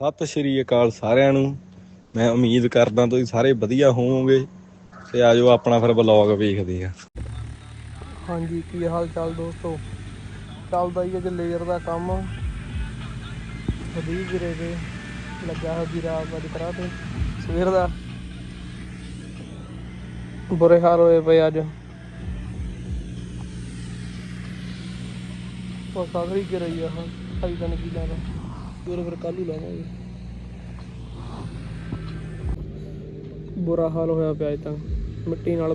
ਸਤਿ ਸ਼੍ਰੀ ਅਕਾਲ ਸਾਰਿਆਂ ਨੂੰ। ਮੈਂ ਉਮੀਦ ਕਰਦਾ ਤੁਸੀਂ ਸਾਰੇ ਵਧੀਆ ਹੋਵੋਗੇ ਤੇ ਆਜੋ ਆਪਣਾ ਫਿਰ ਬਲੌਗ ਵੇਖਦੇ ਆ ਹਾਂਜੀ, ਕੀ ਹਾਲ ਚਾਲ ਦੋਸਤੋ? ਚੱਲਦਾ ਹੀ ਅੱਜ ਲੇਜ਼ਰ ਦਾ ਕੰਮ। ਵਧੀਆ ਗਿਰੇ ਤੇ ਲੱਗਾ ਹੈ ਜੀ ਅੱਜ ਕਰਾ ਤੇ ਸਵੇਰ ਦਾ। ਬੁਰੇ ਹਾਲ ਹੋਏ ਪਏ ਅੱਜ। ਉਹ ਸਾਗਰੀ ਰਹੀ ਆ ਹਾਂ ਅਈ ਤਾਂ ਕੀ ਲਾਣਾ ਫਿਰ ਫਿਰ ਕੱਲ ਨੂੰ ਲਾਵਾਂਗੇ। ਬੁਰਾ ਹਾਲ ਹੋਇਆ ਪਿਆ ਅੱਜ ਤਾਂ। ਮਿੱਟੀ ਨਾਲ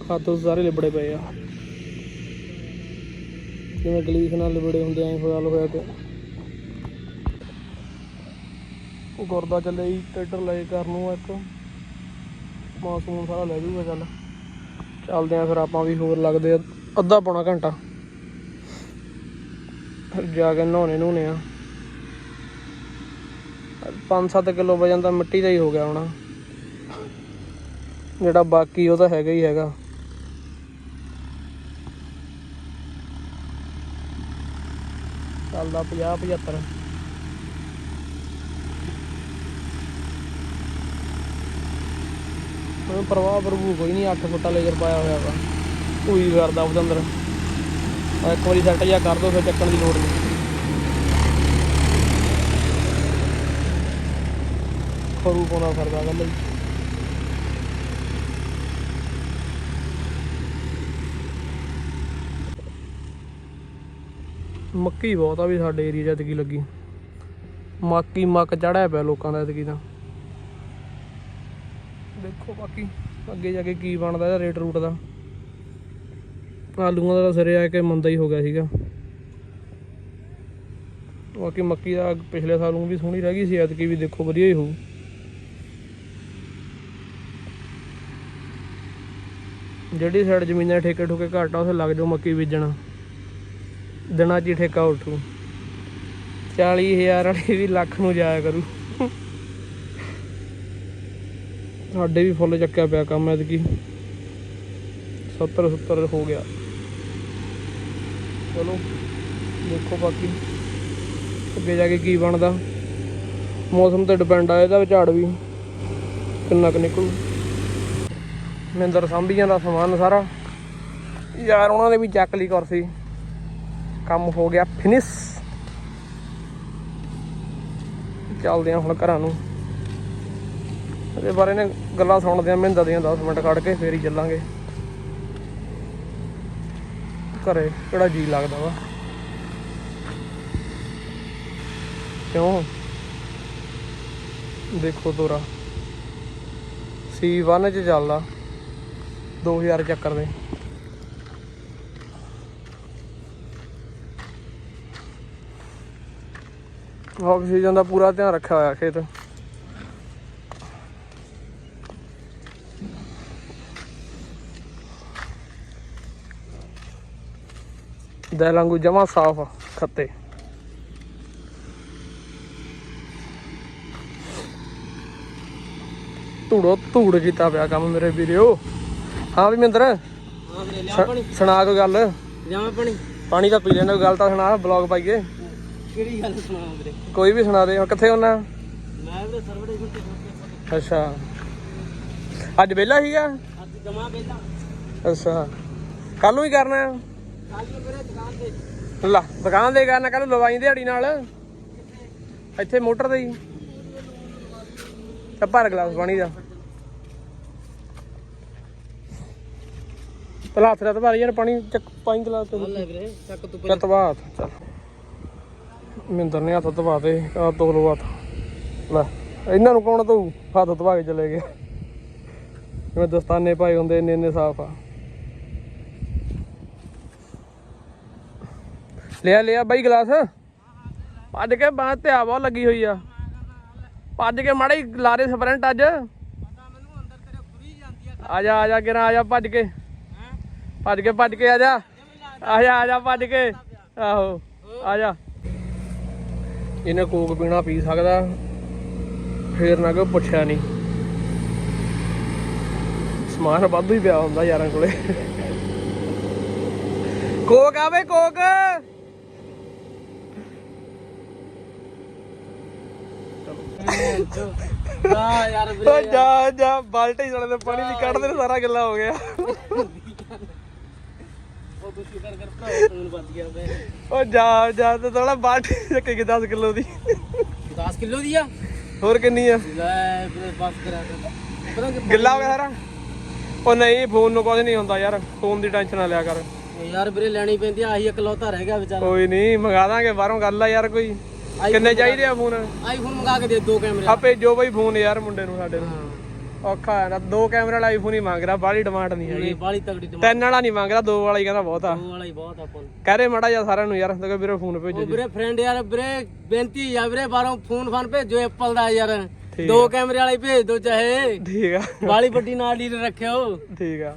ਹੱਥ ਸਾਰੇ ਲਿਬੜੇ ਪਏ ਆ। ਜਿਵੇਂ ਗਲੀਸ ਨਾਲ ਲਿਬੜੇ ਹੁੰਦੇ, ਐਂ ਹੋਇਆ ਹੋਇਆ ਤੇ ਉਹ ਗੁਰਦਾ ਚੱਲੇ ਜੀ, ਟਰੈਕਟਰ ਲੈ ਕੇ ਘਰ ਨੂੰ ਇੱਕ। ਮਾਸੂਮ ਸਾਰਾ ਲੈ ਜੂਗਾ ਚੱਲ। ਚੱਲਦੇ ਆ ਫਿਰ ਆਪਾਂ ਵੀ, ਹੋਰ ਲੱਗਦੇ ਅੱਧਾ ਪੌਣਾ ਘੰਟਾ। ਫਿਰ ਜਾ ਕੇ ਨਹਾਉਣੇ ਨੂਹਣੇ ਆ। 5-7 ਕਿਲੋ ਵਜਨ ਤਾਂ ਮਿੱਟੀ ਦਾ ਹੀ ਹੋ ਗਿਆ ਹੋਣਾ। ਜਿਹੜਾ ਬਾਕੀ ਉਹ ਤਾਂ ਹੈਗਾ ਹੀ ਹੈਗਾ। ਚੱਲਦਾ 50 75 ਕੋਈ ਪ੍ਰਵਾਹ ਪ੍ਰਭੂ ਕੋਈ ਨਹੀਂ 8 ਫੁੱਟਾ ਲੇਜ਼ਰ ਪਾਇਆ ਹੋਇਆ ਵਾ। ਉਹੀ ਕਰਦਾ ਉਹਦੇ ਅੰਦਰ। ਇੱਕ ਵਾਰੀ ਸੈੱਟ ਜਾ ਕਰ ਦੋ, ਫਿਰ ਚੱਕਣ ਦੀ ਲੋੜ ਨਹੀਂ। ਖਰੂ ਪਾਉਣਾ ਫਿਰਦਾ ਗੱਲ ਹੀ ਮੱਕੀ ਬਹੁਤ ਆ ਵੀ ਸਾਡੇ ਏਰੀਆ 'ਚ ਐਤਕੀ ਲੱਗੀ। ਮੱਕੀ ਮੱਕ ਚੜਿਆ ਪਿਆ ਲੋਕਾਂ ਦਾ ਐਤਕੀ ਤਾਂ। ਦੇਖੋ ਬਾਕੀ ਅੱਗੇ ਜਾ ਕੇ ਕੀ ਬਣਦਾ ਇਹਦਾ ਰੇਟ ਰੂਟ ਦਾ। ਆਲੂਆਂ ਦਾ ਤਾਂ ਸਿਰੇ ਆ ਕੇ ਮੰਦਾ ਹੀ ਹੋ ਗਿਆ ਸੀਗਾ। ਬਾਕੀ ਮੱਕੀ ਦਾ ਪਿਛਲੇ ਸਾਲ ਨੂੰ ਵੀ ਸੋਹਣੀ ਰਹਿ ਗਈ ਸੀ, ਐਤਕੀ ਵੀ ਦੇਖੋ ਵਧੀਆ ਹੀ ਹੋਊ। ਜਿਹੜੀ ਸਾਈਡ ਜ਼ਮੀਨਾਂ ਦੇ ਠੇਕੇ ਠੁਕੇ ਘੱਟ ਆ, ਉੱਥੇ ਲੱਗ ਜਾਓ ਮੱਕੀ ਬੀਜਣਾ। ਦਿਨਾਂ 'ਚ ਹੀ ਠੇਕਾ ਉਠੂ। 40000 ਵਾਲੀ ਵੀ ਲੱਖ ਨੂੰ ਜਾਇਆ ਕਰੂ। ਸਾਡੇ ਵੀ ਫੁੱਲ ਚੱਕਿਆ ਪਿਆ ਕੰਮ ਐਤਕੀ। 70 70 ਹੋ ਗਿਆ। ਚਲੋ, ਦੇਖੋ ਬਾਕੀ। ਅੱਗੇ ਜਾ ਕੇ ਕੀ ਬਣਦਾ। ਮੌਸਮ ਤੇ ਡਿਪੈਂਡ ਆ, ਇਹਦਾ ਝਾੜ ਵੀ ਕਿੰਨਾ ਕੁ ਨਿਕਲੂ। ਮਿੰਦਰ ਸੰਭੀਆਂ ਦਾ ਸਮਾਨ ਸਾਰਾ। ਯਾਰ, ਉਹਨਾਂ ਨੇ ਵੀ ਚੱਕ ਲਈ ਕੁਰਸੀ। ਕੰਮ ਹੋ ਗਿਆ ਫਿਨਿਸ਼ ਚੱਲਦੇ ਆ ਹੁਣ ਘਰਾਂ ਨੂੰ। ਇਹਦੇ ਬਾਰੇ ਨੇ ਗੱਲਾਂ ਸੁਣਦੇ ਆ ਮਹਿੰਦਰ ਦੀਆਂ 10 ਮਿੰਟ ਕੱਢ ਕੇ ਫੇਰ ਹੀ ਚੱਲਾਂਗੇ। ਘਰੇ ਕਿਹੜਾ ਜੀ ਲੱਗਦਾ ਵਾ। ਕਿਉਂ? ਦੇਖੋ ਤੋਰਾ। C1 ਚ ਚੱਲਦਾ। 2000 ਚੱਕਰ ਦੇ। ਆਕਸੀਜਨ ਦਾ ਪੂਰਾ ਧਿਆਨ ਰੱਖਿਆ ਹੋਇਆ ਖੇਤ। ਦੇ ਜਮਾ ਸਾਫ਼ ਖੱਤੇ। ਧੂੜੋ ਧੂੜ ਕੀਤਾ ਪਿਆ ਕੰਮ ਮੇਰੇ ਵੀਰਿਓ। ਹਾਂ ਵੀ ਮਿੰਦਰ ਹਾਂ ਵੀਰੇ ਲਿਆ ਪਾਣੀ ਸੁਣਾ ਕੋਈ ਗੱਲ? ਲਿਆਵਾਂ ਪਾਣੀ। ਪਾਣੀ ਤਾਂ ਪੀ ਲੈਣਾ ਕੋਈ ਗੱਲ ਤਾਂ ਸੁਣਾ ਬਲੌਗ ਪਾਈਏ। ਕਿਹੜੀ ਗੱਲ ਸੁਣਾ ਵੀਰੇ? ਕੋਈ ਵੀ ਸੁਣਾ ਦੇ ਕਿੱਥੇ ਹੁੰਨਾ? ਮੈਂ ਵੀਰੇ ਸਰਵੜੇ ਗੁੱਟੇ ਅੱਛਾ। ਅੱਜ ਵਿਹਲਾ ਸੀਗਾ? ਅੱਜ ਜਮਾ ਬੇਲਾ ਅੱਛਾ। ਕੱਲ ਨੂੰ ਹੀ ਕਰਨਾ ਹੈ? ਕੱਲ ਨੂੰ ਵੀਰੇ ਦੁਕਾਨ ਤੇ। ਲਾ ਦੁਕਾਨ ਦੇ ਕਰਨਾ ਕੱਲ ਨੂੰ ਲਵਾਈ ਦਿਹਾੜੀ ਨਾਲ। ਇੱਥੇ ਮੋਟਰ ਤੇ ਹੀ। ਤਾਂ ਭਰ ਗਲਾਸ ਪਾਣੀ ਦਾ। ਪਹਿਲਾਂ ਹੱਥ ਨਾਲ ਭਰ ਯਾਰ ਪਾਣੀ ਚੱਕ ਪਾਣੀ ਗਲਾਸ ਤੇ ਲੈ ਵੀਰੇ ਚੱਕ ਤੂੰ ਚੱਲ ਤਵਾ ਹੱਥ ਚੱਲ। ਮਿੰਦਰ ਨੇ ਹੱਥ ਤਵਾ ਤੇ ਆ ਧੋ ਲੋ ਹੱਥ। ਲੈ ਇਹਨਾਂ ਨੂੰ ਕੌਣ ਧੋਊ ਹੱਥ ਧਵਾ ਕੇ ਚਲੇ ਗਏ। ਜਿਵੇਂ ਦਸਤਾਨੇ ਪਾਏ ਹੁੰਦੇ ਇੰਨੇ ਇੰਨੇ ਸਾਫ਼ ਆ। ਲਿਆ ਲਿਆ ਬਾਈ ਗਲਾਸ। ਭੱਜ ਕੇ ਬਾਹ ਤੇ ਆ ਬਹੁਤ ਲੱਗੀ ਹੋਈ ਆ। ਭੱਜ ਕੇ ਮਾੜੇ ਜਿਹੇ ਲਾਰੇ ਸਪਰੈਂਟ ਅੱਜ। ਆ। ਜਾ ਆ ਜਾ ਕਿਰਾ ਆ ਜਾ ਭੱਜ ਕੇ। ਭੱਜ ਕੇ ਭੱਜ ਕੇ ਆ ਜਾ। ਆ ਜਾ ਆ ਜਾ ਭੱਜ ਕੇ। ਆਹੋ ਆ ਜਾ। ਇਹਨੇ ਕੋਕ ਪੀਣਾ ਪੀ ਸਕਦਾ। ਫੇਰ ਨਾ ਕੋਈ ਪੁੱਛਿਆ ਨਹੀਂ ਸਮਾਨ ਵਾਧੂ ਹੀ ਪਿਆ ਹੁੰਦਾ ਯਾਰਾਂ ਕੋਲੇ। ਕੋਕ ਆਵੇ ਕੋਕ। ਹਾਂ ਯਾਰ ਜਾ ਜਾ ਬਾਲਟੀ ਦੇ ਪਾਣੀ ਦੀ ਕੱਢਦੇ ਨੇ ਸਾਰਾ ਗੱਲਾ ਹੋ ਗਿਆ। ਉਹ ਕਰ ਤੂੰ ਗਿਆ ਜਾ ਜਾ ਤੇ ਥੋੜਾ ਬਾਲਟੀ ਚੱਕੇ 10 ਕਿਲੋ ਦੀ। 10 ਕਿਲੋ ਦੀ ਆ? ਹੋਰ ਕਿੰਨੀ ਆ? ਲੈ ਵੀਰੇ ਬਸ ਕਰਾ ਕਰ ਪਤਾ ਕਿ ਗਿੱਲਾ ਹੋ ਗਿਆ ਸਾਰਾ? ਉਹ ਨਹੀਂ ਫੋਨ ਨੂੰ ਕੁਝ ਨਹੀਂ ਹੁੰਦਾ ਯਾਰ ਫੋਨ ਦੀ ਟੈਨਸ਼ਨ ਨਾ ਲਿਆ ਕਰ। ਯਾਰ ਵੀਰੇ ਲੈਣੀ ਪੈਂਦੀ ਆ ਆਹੀ ਇਕਲੌਤਾ ਰਹਿ ਗਿਆ ਵਿਚਾਰਾ। ਕੋਈ ਨਹੀਂ ਮੰਗਾ ਦਾਂਗੇ ਬਾਹਰੋਂ ਗੱਲ ਆ ਯਾਰ ਕੋਈ। ਕਿੰਨੇ ਚਾਹੀਦੇ ਆ ਫੋਨ? ਆਈਫੋਨ ਮੰਗਾ ਕੇ ਦੇ ਦੋ ਕੈਮਰੇ। ਆ ਭੇਜੋ ਬਈ ਫੋਨ ਯਾਰ ਮੁੰਡੇ ਨੂੰ ਸਾਡੇ ਨੂੰ। ਔਖਾ ਹੈ ਨਾ ਦੋ ਕੈਮਰੇ ਵਾਲਾ ਆਈਫੋਨ ਹੀ ਮੰਗ ਰਿਹਾ ਬਾਹਲੀ ਡਿਮਾਂਡ ਨਹੀਂ ਹੈਗੀ। ਬਾਲੀ ਤਗੜੀ ਟਮਾਟਰ ਤਿੰਨ ਵਾਲਾ ਨਹੀਂ ਮੰਗ ਰਿਹਾ ਦੋ ਵਾਲਾ ਹੀ ਕਹਿੰਦਾ ਬਹੁਤ ਆ। ਵਾਲਾ ਹੀ ਬਹੁਤ ਆਪਾਂ ਨੂੰ ਕਹਿ ਰਹੇ ਮਾੜਾ ਜਿਹਾ ਸਾਰਿਆਂ ਨੂੰ ਯਾਰ ਤੇ ਵੀਰੇ ਫੋਨ ਭੇਜੋ ਉਹ ਵੀਰੇ ਫਰੈਂਡ ਯਾਰ ਵੀਰੇ ਬੇਨਤੀ ਆ ਵੀਰੇ ਬਾਹਰੋਂ ਫੋਨ ਫਾਨ ਭੇਜੋ ਐਪਲ ਦਾ ਯਾਰ। ਠੀਕ ਦੋ ਕੈਮਰੇ ਵਾਲਾ ਹੀ ਭੇਜ ਦੋ ਚਾਹੇ। ਠੀਕ ਆ। ਬਾਲੀ ਵੱਡੀ ਨਾਲ ਲੀਡ ਰੱਖਿਓ। ਠੀਕ ਆ।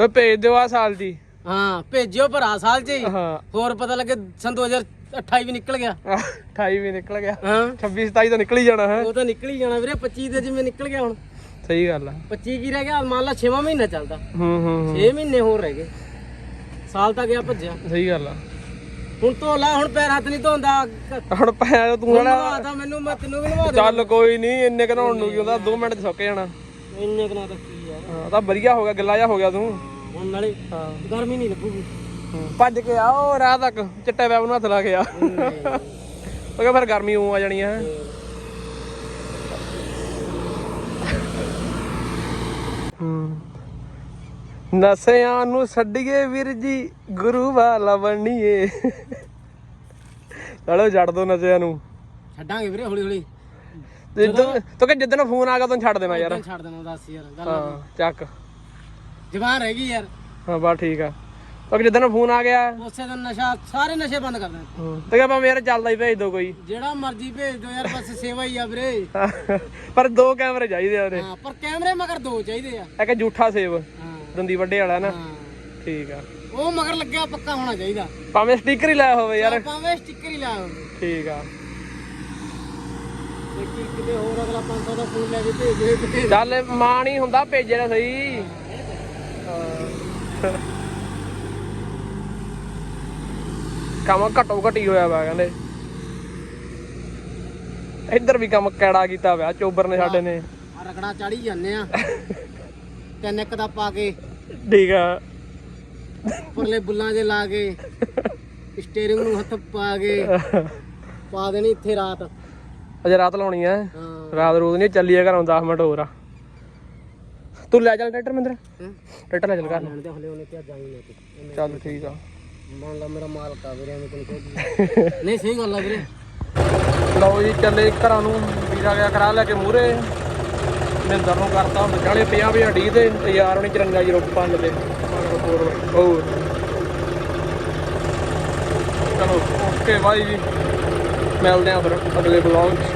ਓਏ ਭੇਜ ਦਿਓ ਆ ਸਾਲ ਦੀ। ਹਾਂ ਭੇਜਿਓ ਆ ਸਾਲ ਚ ਹੀ। ਹਾਂ। ਹੋਰ ਪਤਾ ਲੱਗੇ ਸਨ 2028 ਵੀ ਨਿਕਲ ਗਿਆ। ਆਹ, 28 ਵੀ ਨਿਕਲ ਗਿਆ। ਹਾਂ। 26 27 ਤਾਂ ਨਿਕਲ ਹੀ ਜਾਣਾ ਹੈ। ਉਹ ਤਾਂ ਨਿਕਲ ਹੀ ਜਾਣਾ ਵੀਰੇ 25 ਦੇ ਜਿਵੇਂ ਨਿਕਲ ਗਿਆ ਹੁਣ। ਸਹੀ ਗੱਲ ਆ। 25 ਕੀ ਰਹਿ ਗਿਆ? ਮੰਨ ਲਾ 6ਵਾਂ ਮਹੀਨਾ ਚੱਲਦਾ। ਹੂੰ ਹੂੰ ਹੂੰ। 6 ਮਹੀਨੇ ਹੋਰ ਰਹਿ ਗਏ। ਸਾਲ ਤਾਂ ਗਿਆ ਭੱਜਿਆ। ਸਹੀ ਗੱਲ ਆ। ਹੁਣ ਧੋ ਲਾ ਹੁਣ ਪੈਰ ਹੱਥ ਨਹੀਂ ਧੋਂਦਾ। ਹੁਣ ਪੈ ਤੂੰ ਹਣਾ ਨਵਾਤਾ ਮੈਨੂੰ ਮੈਂ ਤੈਨੂੰ ਵੀ ਨਵਾ ਚੱਲ ਕੋਈ ਨਹੀਂ ਇੰਨੇ ਘਨਾਉਣ ਨੂੰ ਕੀ ਹੁੰਦਾ? 2 ਮਿੰਟ ਸੁੱਕ ਜਾਣਾ। ਦੇ ਇੰਨੇ ਕਨਾ ਤਾਂ ਕੀ ਆ ਹਾਂ ਤਾਂ ਵਧੀਆ ਹੋ ਗਿਆ ਗਿੱਲਾ ਜਿਹਾ ਹੋ ਗਿਆ ਤੂੰ। ਹੁਣ ਨਾਲੇ ਹਾਂ। ਗਰਮੀ ਨਹੀਂ ਲੱਗੂਗੀ। ਭੱਜ ਕੇ ਆ ਉਹ ਰਾਹ ਤੱਕ ਚਿੱਟੇ ਵੈਬ ਨੂੰ ਹੱਥ ਲਾ ਕੇ ਆ। ਉਹ ਕਿਹਾ ਫਿਰ ਗਰਮੀ ਉਹ ਆ ਜਾਣੀ ਹੈ। ਨਸਿਆਂ ਨੂੰ ਛੱਡੀਏ ਵੀਰ ਜੀ ਗੁਰੂ ਵਾਲਾ ਬਣੀਏ। ਚਲੋ ਛੱਡ ਦੋ ਨਸਿਆਂ ਨੂੰ। ਛੱਡਾਂਗੇ ਵੀਰੇ ਹੌਲੀ ਹੌਲੀ ਜਿੱਦਣ ਤੋ ਕਿ ਜਿੱਦਣ ਫੋਨ ਆ ਗਿਆ ਤੈਨੂੰ ਛੱਡ ਦੇਣਾ ਯਾਰ। ਛੱਡ ਦੇਣਾ ਦੱਸ ਯਾਰ ਗੱਲ ਹਾਂ ਚੱਕ। ਜਵਾਨ ਰਹਿ ਗਈ ਯਾਰ। ਹਾਂ ਬਸ ਠੀਕ ਆ। ਕਿ ਜਿੱਦਣ ਫੋਨ ਆ ਗਿਆ। ਉਸੇ ਦਿਨ ਨਸ਼ਾ ਸਾਰੇ ਨਸ਼ੇ ਬੰਦ ਕਰ ਦੇਣੇ ਤੇ ਭਾਵੇਂ ਯਾਰ ਚੱਲਦਾ ਹੀ ਭੇਜ ਦੋ ਕੋਈ। ਜਿਹੜਾ ਮਰਜ਼ੀ ਭੇਜ ਦਿਓ ਯਾਰ ਬਸ ਸੇਵਾ ਹੀ ਆ ਵੀਰੇ। ਪਰ ਦੋ ਕੈਮਰੇ ਚਾਹੀਦੇ ਆ ਉਹਦੇ। ਹਾਂ ਪਰ ਕੈਮਰੇ ਮਗਰ ਦੋ ਚਾਹੀਦੇ ਆ। ਇੱਕ ਝੂਠਾ ਸੇਵ ਹਾਂ। ਦੰਦੀ ਵੱਡੇ ਵਾਲਾ ਨਾ। ਹਾਂ। ਠੀਕ ਆ। ਉਹ ਮਗਰ ਲੱਗਿਆ ਪੱਕਾ ਹੋਣਾ ਚਾਹੀਦਾ। ਭਾਵੇਂ ਸਟicker ਹੀ ਲਾਇਆ ਹੋਵੇ ਯਾਰ। ਭਾਵੇਂ ਸਟicker ਹੀ ਲਾਓ ਠੀਕ ਆ। ਦੇਖੀ ਕਿਤੇ ਹੋਰ ਅਗਲਾ 500 ਦਾ ਫੋਨ ਲੈ ਕੇ ਭੇਜ ਦੇ। ਚੱਲ ਮਾਂ ਨਹੀਂ ਹੁੰਦਾ ਭੇਜੇ ਨਾ ਸਹੀ। ਕੰਮ ਘਟੋ ਘਟੀ ਹੋਇਆ ਵਾ ਕਹਿੰਦੇ। ਇੱਧਰ ਵੀ ਕੰਮ ਕੈੜਾ ਕੀਤਾ ਹੋਇਆ ਚੋਬਰ ਨੇ ਸਾਡੇ ਨੇ। ਆ ਰਗੜਾ ਚਾੜੀ ਜਾਂਦੇ ਆ। ਤਿੰਨ ਇੱਕ ਦਾ ਪਾ ਕੇ ਠੀਕ ਆ। ਪਰਲੇ ਬੁੱਲਾਂ 'ਚ ਲਾ ਕੇ ਸਟੀਅਰਿੰਗ ਨੂੰ ਹੱਥ ਪਾ ਕੇ ਪਾ ਦੇਣੀ ਇੱਥੇ ਰਾਤ। ਅਜੇ ਰਾਤ ਲਾਉਣੀ ਆ। ਹਾਂ। ਰਾਤ ਰੋਜ਼ ਨਹੀਂ ਚੱਲੀਏ ਘਰੋਂ 10 ਮਿੰਟ ਹੋਰ ਆ। ਤੂੰ ਲੈ ਚੱਲ ਟਰੈਕਟਰ ਮਿੰਦਰ? ਟਰੈਕਟਰ ਲੈ ਚੱਲ ਘਰ ਨੂੰ। ਚੱਲ ਠੀਕ ਆ। ਮੰਨਦਾ ਮੇਰਾ ਮਾਲਕ ਆ ਵੀਰੇ ਐਵੇਂ ਕੋਈ ਕੋਈ ਨਹੀਂ ਸਹੀ ਗੱਲ ਆ ਵੀਰੇ। ਲਓ ਜੀ ਚੱਲੇ ਘਰਾਂ ਨੂੰ ਵੀਜ਼ਾ ਗਿਆ ਕਰਾ ਲੈ ਕੇ ਮੂਰੇ ਮਹਿੰਦਰ ਨੂੰ ਕਰਤਾ ਹੁਣ ਚਾਲੇ 50 ਵੀ ਅਡੀ ਤੇ ਤੇ ਯਾਰ ਉਹਨੇ 5405 ਦੇ ਹੋਰ। ਚਲੋ ਓਕੇ ਬਾਈ ਜੀ। ਮਿਲਦੇ ਆ ਫਿਰ ਅਗਲੇ ਬਲੌਗ 'ਚ।